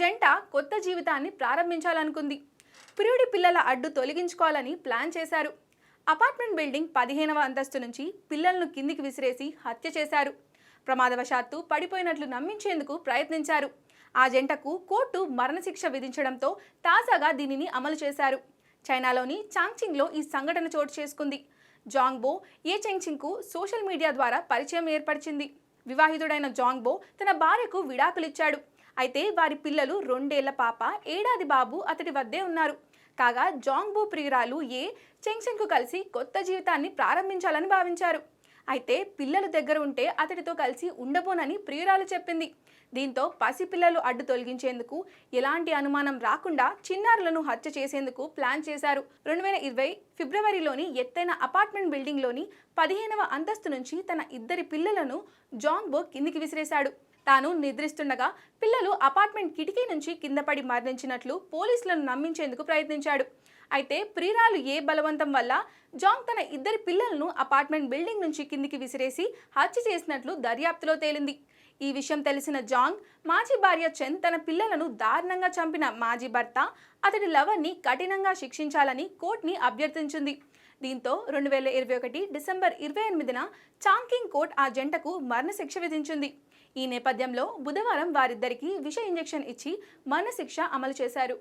జంట కొత్త జీవితాన్ని ప్రారంభించాలనుకుంది. ప్రియుడి పిల్లల అడ్డు తొలగించుకోవాలని ప్లాన్ చేశారు. అపార్ట్మెంట్ బిల్డింగ్ పదిహేనవ అంతస్తు నుంచి పిల్లలను కిందికి విసిరేసి హత్య చేశారు. ప్రమాదవశాత్తు పడిపోయినట్లు నమ్మించేందుకు ప్రయత్నించారు. ఆ జంటకు కోర్టు మరణశిక్ష విధించడంతో తాజాగా దీనిని అమలు చేశారు. చైనాలోని చాంగ్చింగ్లో ఈ సంఘటన చోటు చేసుకుంది. జాంగ్బో ఏ చెంగ్చింగ్కు సోషల్ మీడియా ద్వారా పరిచయం ఏర్పరిచింది. వివాహితుడైన జాంగ్బో తన భార్యకు విడాకులిచ్చాడు. అయితే వారి పిల్లలు రెండేళ్ళ పాప ఏడాది బాబు అతడి వద్దే ఉన్నారు. కాగా జాంగ్బో ప్రియురాలు ఏ చెంగ్చెన్కు కలిసి కొత్త జీవితాన్ని ప్రారంభించాలని భావించారు. అయితే పిల్లలు దగ్గర ఉంటే అతడితో కలిసి ఉండబోనని ప్రియురాలు చెప్పింది. దీంతో పసిపిల్లలు అడ్డు తొలగించేందుకు ఎలాంటి అనుమానం రాకుండా చిన్నారులను హత్య చేసేందుకు ప్లాన్ చేశారు. రెండు వేల ఇరవై ఫిబ్రవరిలోని ఎత్తైన అపార్ట్మెంట్ బిల్డింగ్లోని పదిహేనవ అంతస్తు నుంచి తన ఇద్దరి పిల్లలను జాంగ్బో కిందికి విసిరేశాడు. తాను నిద్రిస్తుండగా పిల్లలు అపార్ట్మెంట్ కిటికీ నుంచి కింద పడి మరణించినట్లు పోలీసులను నమ్మించేందుకు ప్రయత్నించాడు. అయితే ప్రియురాలు ఏ బలవంతం వల్ల జాంగ్ తన ఇద్దరి పిల్లలను అపార్ట్మెంట్ బిల్డింగ్ నుంచి కిందికి విసిరేసి హత్య చేసినట్లు దర్యాప్తులో తేలింది. ఈ విషయం తెలిసిన జాంగ్ మాజీ భార్య చంద్ తన పిల్లలను దారుణంగా చంపిన మాజీ భర్త అతడి లవర్ని కఠినంగా శిక్షించాలని కోర్టుని అభ్యర్థించింది. దీంతో రెండు వేల ఇరవై ఒకటి డిసెంబర్ ఇరవై ఎనిమిదిన చాంకింగ్ కోర్ట్ ఆ జంటకు మరణశిక్ష విధించింది. ఈ నేపథ్యంలో బుధవారం వారిద్దరికీ విష ఇంజెక్షన్ ఇచ్చి మరణశిక్ష అమలు చేశారు.